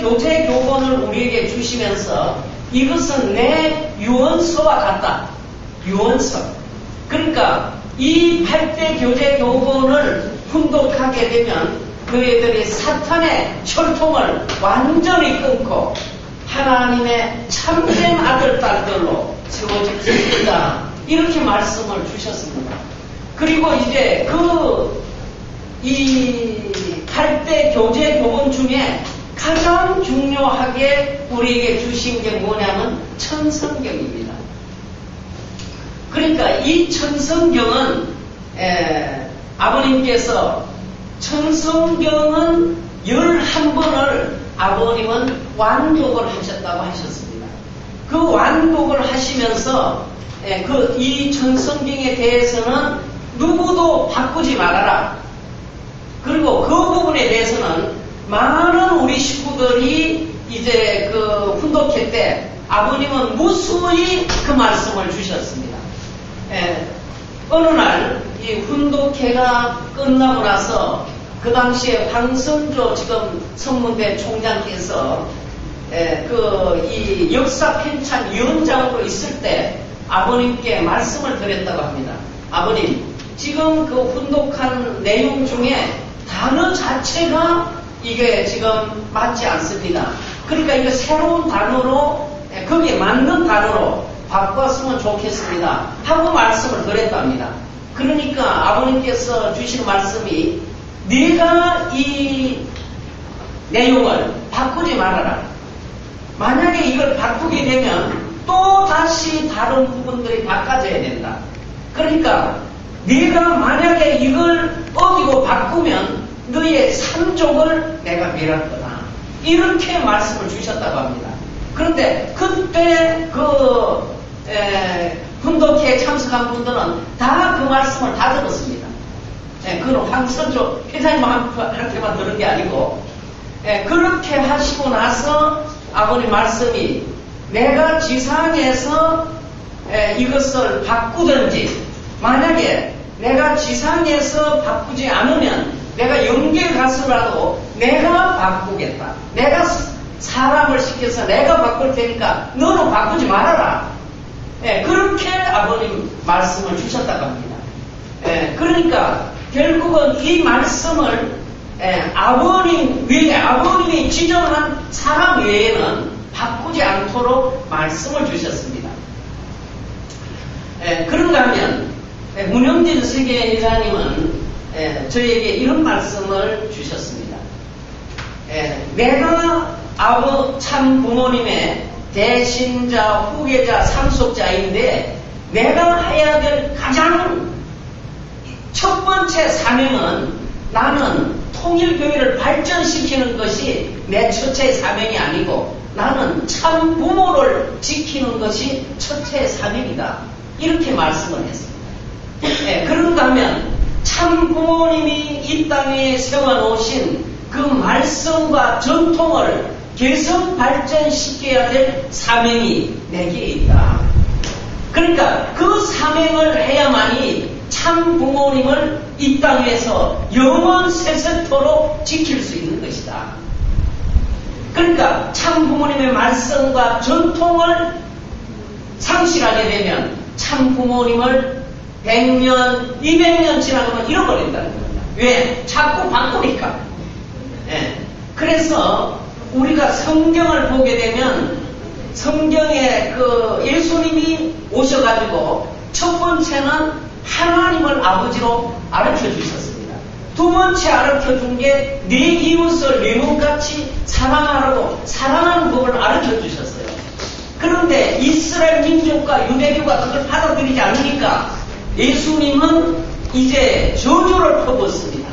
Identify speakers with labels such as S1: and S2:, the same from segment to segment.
S1: 8대 교재 교본을 우리에게 주시면서 이것은 내 유언서와 같다. 유언서. 그러니까 이 8대 교재 교본을 훈독하게 되면 너희들이 사탄의 혈통을 완전히 끊고 하나님의 참된 아들, 딸들로 세워질 수 있다. 이렇게 말씀을 주셨습니다. 그리고 이제 그, 이 8대 교재 교본 중에 가장 중요하게 우리에게 주신 게 뭐냐면 천성경입니다. 그러니까 이 천성경은 에, 아버님께서 천성경은 11번을 아버님은 완독을 하셨다고 하셨습니다. 그 완독을 하시면서 에, 그이 천성경에 대해서는 누구도 바꾸지 말아라. 그리고 그 부분에 대해서는 많은 우리 식구들이 이제 그 훈독회 때 아버님은 무수히 그 말씀을 주셨습니다. 예, 어느 날 이 훈독회가 끝나고 나서 그 당시에 황선조 지금 성문대 총장께서 예, 그이 역사 편찬 위원장으로 있을 때 아버님께 말씀을 드렸다고 합니다. 아버님, 지금 그 훈독한 내용 중에 단어 자체가 이게 지금 맞지 않습니다. 그러니까 이거 새로운 단어로 예, 거기에 맞는 단어로 바꿨으면 좋겠습니다. 하고 말씀을 드렸답니다. 그러니까 아버님께서 주신 말씀이 네가 이 내용을 바꾸지 말아라. 만약에 이걸 바꾸게 되면 또 다시 다른 부분들이 바꿔져야 된다. 그러니까 네가 만약에 이걸 어기고 바꾸면 너의 삼족을 내가 거다. 이렇게 말씀을 주셨다고 합니다. 그런데 그때 그 에, 훈독회에 참석한 분들은 다 그 말씀을 다 들었습니다. 예, 그건 황선조 회장님한테만 들은 게 아니고 예, 그렇게 하시고 나서 아버님 말씀이 내가 지상에서 예, 이것을 바꾸든지 만약에 내가 지상에서 바꾸지 않으면 내가 영계 가서라도 내가 바꾸겠다. 내가 사람을 시켜서 내가 바꿀 테니까 너는 바꾸지 말아라. 예, 그렇게 아버님 말씀을 주셨다고 합니다. 예, 그러니까 결국은 이 말씀을 예, 아버님 외에 아버님이 지정한 사람 외에는 바꾸지 않도록 말씀을 주셨습니다. 예, 그런가 하면 예, 문영진 세계회장님은 예, 저에게 이런 말씀을 주셨습니다. 예, 내가 아버 참 부모님의 대신자, 후계자, 상속자인데 내가 해야 될 가장 첫 번째 사명은 나는 통일교회를 발전시키는 것이 내 첫째 사명이 아니고 나는 참 부모를 지키는 것이 첫째 사명이다. 이렇게 말씀을 했습니다. 네, 그런가 하면 참 부모님이 이 땅에 세워놓으신 그 말씀과 전통을 계속 발전시켜야 될 사명이 내게 있다. 그러니까 그 사명을 해야만이 참 부모님을 이 땅에서 영원 세세토록 지킬 수 있는 것이다. 그러니까 참 부모님의 말씀과 전통을 상실하게 되면 참 부모님을 100년, 200년 지나가면 잃어버린다는 겁니다. 왜? 자꾸 바꾸니까. 예. 그래서 우리가 성경을 보게 되면 성경에 그 예수님이 오셔가지고 첫 번째는 하나님을 아버지로 알려 주셨습니다. 두 번째 알려 준게 내 이웃을 내 몸같이 사랑하라고 사랑하는 법을 알려 주셨어요. 그런데 이스라엘 민족과 유대교가 그걸 받아들이지 않으니까 예수님은 이제 저주를 퍼붓습니다.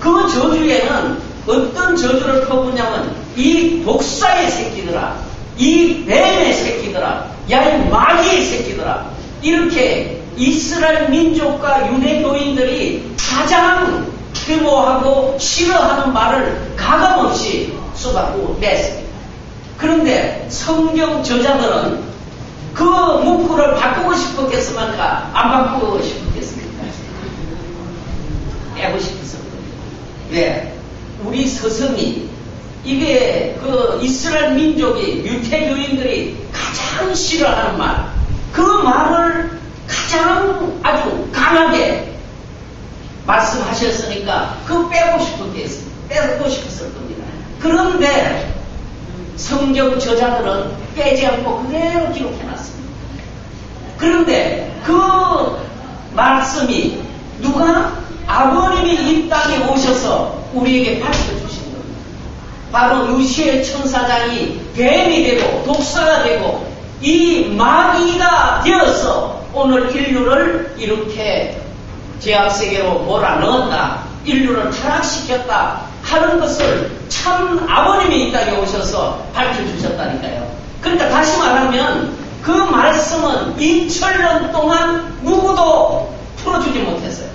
S1: 그 저주에는 어떤 저주를 퍼붓냐면 이 독사의 새끼들아, 이 뱀의 새끼들아, 야 이 마귀의 새끼들아 이렇게 이스라엘 민족과 유대교인들이 가장 혐오하고 싫어하는 말을 가감없이 쏟아부어 냈습니다. 그런데 성경 저자들은 그 문구를 바꾸고 싶었겠습니까? 안 바꾸고 싶었겠습니까? 빼고 싶었습니다. 왜? 우리 서성이 이게 그 이스라엘 민족이 유태 교인들이 가장 싫어하는 말, 그 말을 가장 아주 강하게 말씀하셨으니까 그 빼고 있습니다. 빼고 싶었을 겁니다. 그런데 성경 저자들은 빼지 않고 그대로 기록해놨습니다. 그런데 그 말씀이 누가 아버님이 이 땅에 오셔서 우리에게 밝혀 주신 겁니다. 바로 루시엘 천사장이 뱀이 되고 독사가 되고 이 마귀가 되어서 오늘 인류를 이렇게 제약세계로 몰아넣었다. 인류를 타락시켰다. 하는 것을 참 아버님이 이 땅에 오셔서 밝혀주셨다니까요. 그러니까 다시 말하면 그 말씀은 2000년 동안 누구도 풀어주지 못했어요.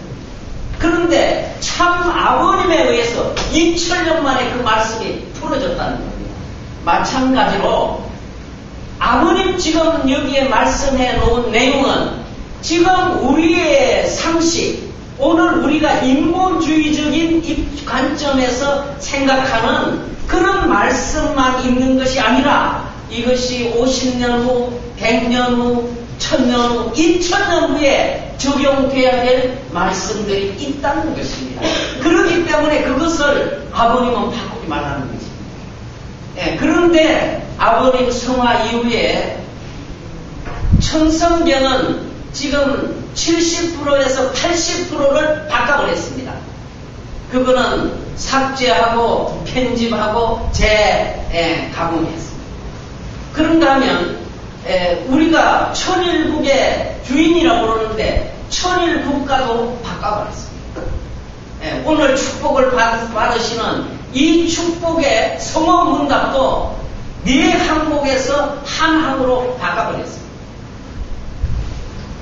S1: 그런데 참 아버님에 의해서 2000년 만에 그 말씀이 풀어졌다는 겁니다. 마찬가지로 아버님 지금 여기에 말씀해 놓은 내용은 지금 우리의 상식, 오늘 우리가 인본주의적인 입- 관점에서 생각하는 그런 말씀만 있는 것이 아니라 이것이 50년 후, 100년 후, 1000년 후, 2000년 후에 적용돼야 될 말씀들이 있다는 것입니다. 그렇기 때문에 그것을 아버님은 바꾸지 말라는 것입니다. 예, 그런데 아버님 성화 이후에 천성경은 지금 70%에서 80%를 바꿔버렸습니다. 그거는 삭제하고 편집하고 재가공했습니다. 그런가 하면 에, 우리가 천일국의 주인이라고 그러는데 천일국가도 바꿔버렸습니다. 예, 오늘 축복을 받, 받으시는 이 축복의 성원 문답도 네 항목에서 한 항으로 바꿔버렸습니다.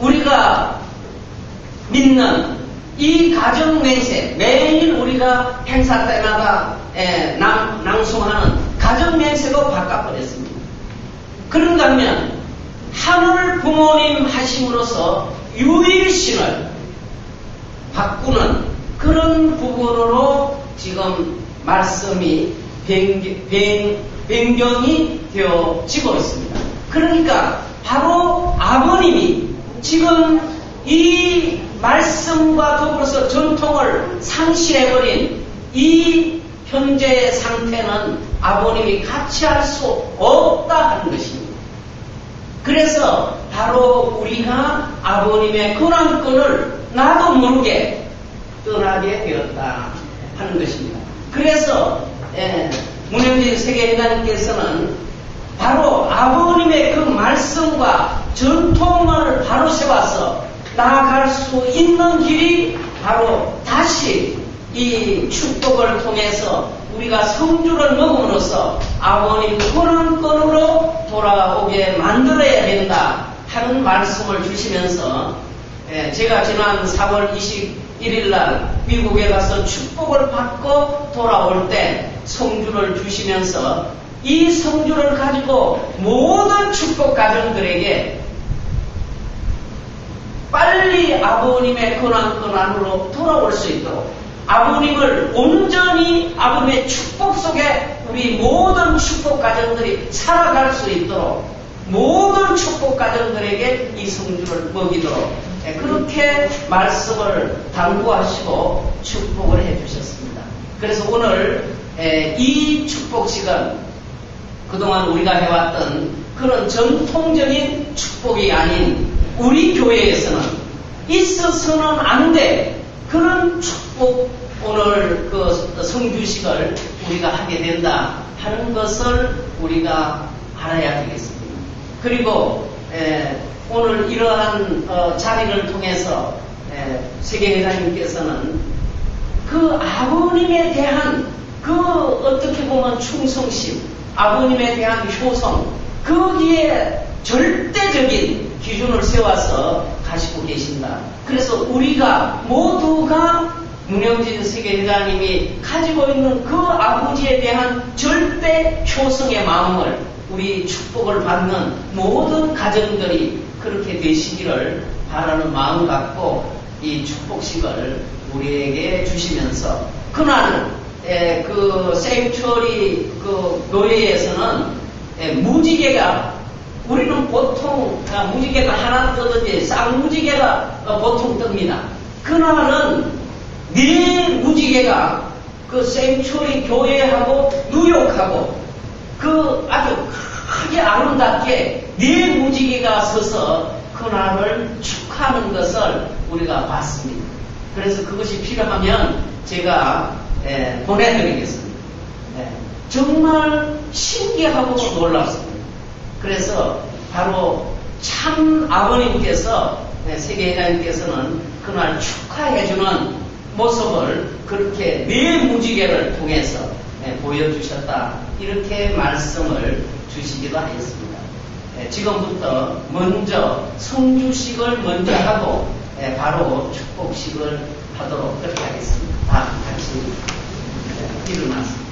S1: 우리가 믿는 이 가정 맹세, 매일 우리가 행사 때마다 에, 낭, 낭송하는 가정 맹세도 바꿔버렸습니다. 그런가 하면 하늘 부모님 하심으로써 유일신을 바꾸는 그런 부분으로 지금 말씀이 변경, 변, 변경 이 되어지고 있습니다. 그러니까 바로 아버님이 지금 이 말씀과 더불어서 전통을 상실해버린 이 현재의 상태는 아버님이 같이 할 수 없다 하는 것입니다. 그래서 바로 우리가 아버님의 권한권을 나도 모르게 떠나게 되었다 하는 것입니다. 그래서 예, 문영진 세계회장님께서는 바로 아버님의 그 말씀과 전통을 바로 세워서 나아갈 수 있는 길이 바로 다시 이 축복을 통해서 우리가 성주를 먹음으로써 아버님 권한권으로 돌아오게 만들어야 된다 하는 말씀을 주시면서 예, 제가 지난 4월 21일 날 미국에 가서 축복을 받고 돌아올 때 성주를 주시면서 이 성주를 가지고 모든 축복 가정들에게 빨리 아버님의 권한권 안으로 돌아올 수 있도록 아버님을 온전히 아버님의 축복 속에 우리 모든 축복 가정들이 살아갈 수 있도록 모든 축복 가정들에게 이 성주를 먹이도록 예, 그렇게 말씀을 당부하시고 축복을 해주셨습니다. 그래서 오늘 예, 이 축복식은 그동안 우리가 해왔던 그런 전통적인 축복이 아닌 우리 교회에서는 있어서는 안 돼. 그런 축복 오늘 그 성주식을 우리가 하게 된다 하는 것을 우리가 알아야 되겠습니다. 그리고 에, 오늘 이러한 어, 자리를 통해서 에, 세계회장님께서는 그 아버님에 대한 그 어떻게 보면 충성심, 아버님에 대한 효성, 거기에 절대적인 기준을 세워서 가시고 계신다. 그래서 우리가 모두가 문영진 세계회장님이 가지고 있는 그 아버지에 대한 절대 효성의 마음을 우리 축복을 받는 모든 가정들이 그렇게 되시기를 바라는 마음 갖고 이 축복식을 우리에게 주시면서 그날 에, 그 생츄어리 그 교회에서는 에, 무지개가 우리는 보통 아, 무지개가 하나 뜨든지 쌍무지개가 어, 보통 뜹니다. 그날은 네 무지개가 그 생츄어리 교회하고 뉴욕하고 그 아주 크게 아름답게 네 무지개가 서서 그날을 축하하는 것을 우리가 봤습니다. 그래서 그것이 필요하면 제가 에, 보내드리겠습니다. 예, 정말 신기하고 놀랍습니다. 그래서 바로 참 아버님께서 네, 세계회장님께서는 그날 축하해주는 모습을 그렇게 네 무지개를 통해서 네, 보여주셨다 이렇게 말씀을 주시기도 하였습니다. 네, 지금부터 먼저 성주식을 먼저 하고 네, 바로 축복식을 하도록 그렇게 하겠습니다. 다 같이 네, 일어나서